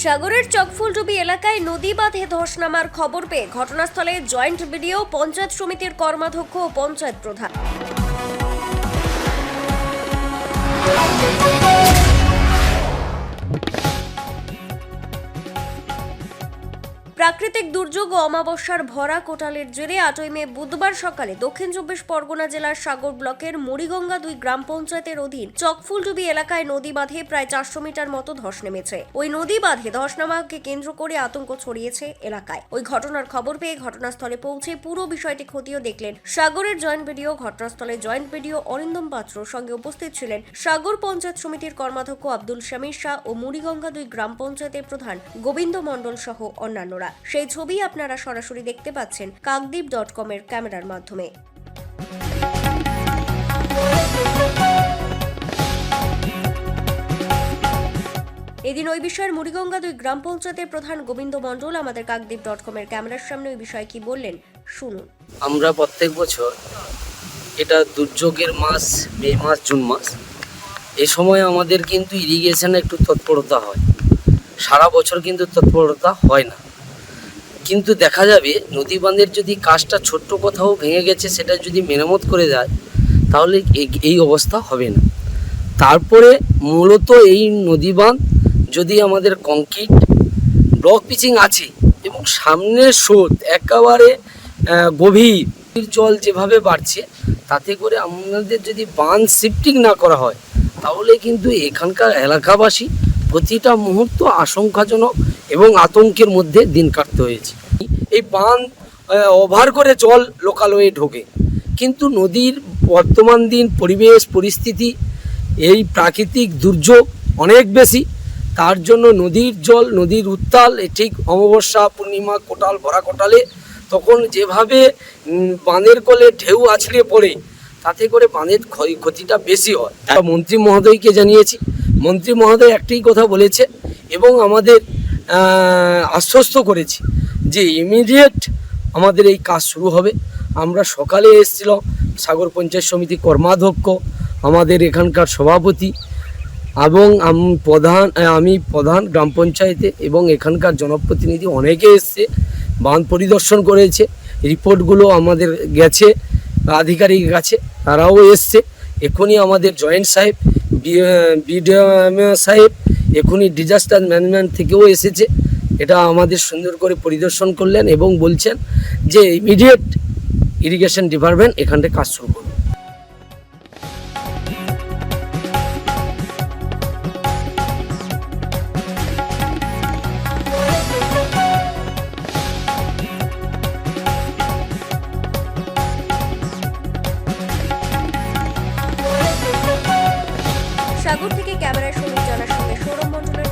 সাগরের চকফুলডুবি এলাকায় নদী বাঁধে ধস নামার খবর পেয়ে ঘটনাস্থলে জয়েন্ট বিডিও, পঞ্চায়েত সমিতির কর্মাধ্যক্ষ ও পঞ্চায়েত প্রধান। প্রাকৃতিক দুর্যোগ ও অমাবস্যার ভরা কোটালের জেরে আটই মে বুধবার সকালে দক্ষিণ চব্বিশ পরগনা জেলার সাগর ব্লকের মুড়িগঙ্গা দুই গ্রাম পঞ্চায়েতের অধীন চকফুলডুবি এলাকায় নদী বাঁধে প্রায় চারশো মিটার মতো ধস নেমেছে। ওই নদী বাঁধে ধস নামাকে কেন্দ্র করে আতঙ্ক ছড়িয়েছে এলাকায়। ওই ঘটনার খবর পেয়ে ঘটনাস্থলে পৌঁছে পুরো বিষয়টি খতিয়ে দেখলেন সাগরের জয়েন্ট ভিডিও ঘটনাস্থলে জয়েন্ট ভিডিও অরিন্দম পাত্র, সঙ্গে উপস্থিত ছিলেন সাগর পঞ্চায়েত সমিতির কর্মাধ্যক্ষ আব্দুল শামীর শাহ ও মুড়িগঙ্গা দুই গ্রাম পঞ্চায়েতের প্রধান গোবিন্দ মণ্ডল সহ অন্যান্যরা। সেই ছবি আপনারা সরাসরি দেখতে পাচ্ছেন কাকদ্বীপ ডট কমের ক্যামেরার মাধ্যমে। এদিন ওই বিষয়ের মুড়িগঙ্গা দুই গ্রাম পঞ্চায়েতের প্রধান গোবিন্দ মণ্ডল আমাদের কাকদ্বীপ ডট কমের ক্যামেরার সামনে ওই বিষয়ে কি বললেন, শুনুন। আমরা প্রত্যেক বছর এটা দুর্যোগের মাস, মে মাস, জুন মাস, এ সময় আমাদের কিন্তু ইরিগেশনে একটু তৎপরতা হয়। সারা বছর কিন্তু তৎপরতা হয় না। কিন্তু দেখা যাবে নদী বাঁধের যদি কাজটা ছোট্ট কোথাও ভেঙে গেছে, সেটা যদি মেরামত করে যায়, তাহলে এই অবস্থা হবে না। তারপরে মূলত এই নদী বাঁধ যদি আমাদের কংক্রিট, ব্লক পিচিং আছে এবং সামনের স্রোত একেবারে গভীর জল যেভাবে বাড়ছে, তাতে করে আমাদের যদি বাঁধ শিফটিং না করা হয়, তাহলে কিন্তু এখানকার এলাকাবাসী প্রতিটা মুহূর্ত আশঙ্কাজনক এবং আতঙ্কের মধ্যে দিন কাটতে হয়েছে। এই বাঁধ ওভার করে জল লোকালয়ে ঢোকে। কিন্তু নদীর বর্তমান দিন, পরিবেশ, পরিস্থিতি, এই প্রাকৃতিক দুর্যোগ অনেক বেশি। তার জন্য নদীর জল, নদীর উত্তাল ঠিক অমাবস্যা, পূর্ণিমা, কোটাল, ভরা কোটালে তখন যেভাবে বাঁধের কোলে ঢেউ আছড়ে পড়ে, তাতে করে বাঁধের ক্ষতিটা বেশি হয়। তা মন্ত্রী মহোদয়কে জানিয়েছি। মন্ত্রী মহোদয় একটাই কথা বলেছে এবং আমাদের আশ্বস্ত করেছি। যে ইমিডিয়েট আমাদের এই কাজ শুরু হবে। আমরা সকালে এসেছিলাম, সাগর পঞ্চায়েত সমিতি কর্মাধ্যক্ষ, আমাদের এখানকার সভাপতি এবং প্রধান আমি প্রধান গ্রাম পঞ্চায়েতে এবং এখানকার জনপ্রতিনিধি অনেকে এসছে, বাঁধ পরিদর্শন করেছে, রিপোর্টগুলো আমাদের গেছে, আধিকারিক কাছে তারাও এসছে। এখনই আমাদের জয়েন্ট সাহেব বিডিও সাহেব, এখনই ডিজাস্টার ম্যানেজমেন্ট থেকেও এসেছে। এটা আমাদের সুন্দর করে পরিদর্শন করলেন এবং বলছেন যে ইমিডিয়েট ইরিগেশন ডিপার্টমেন্ট এখানটা কাজ শুরু করবে। সাগর থেকে ক্যামেরায় সমীর জানার সঙ্গে সৌরভ মণ্ডলের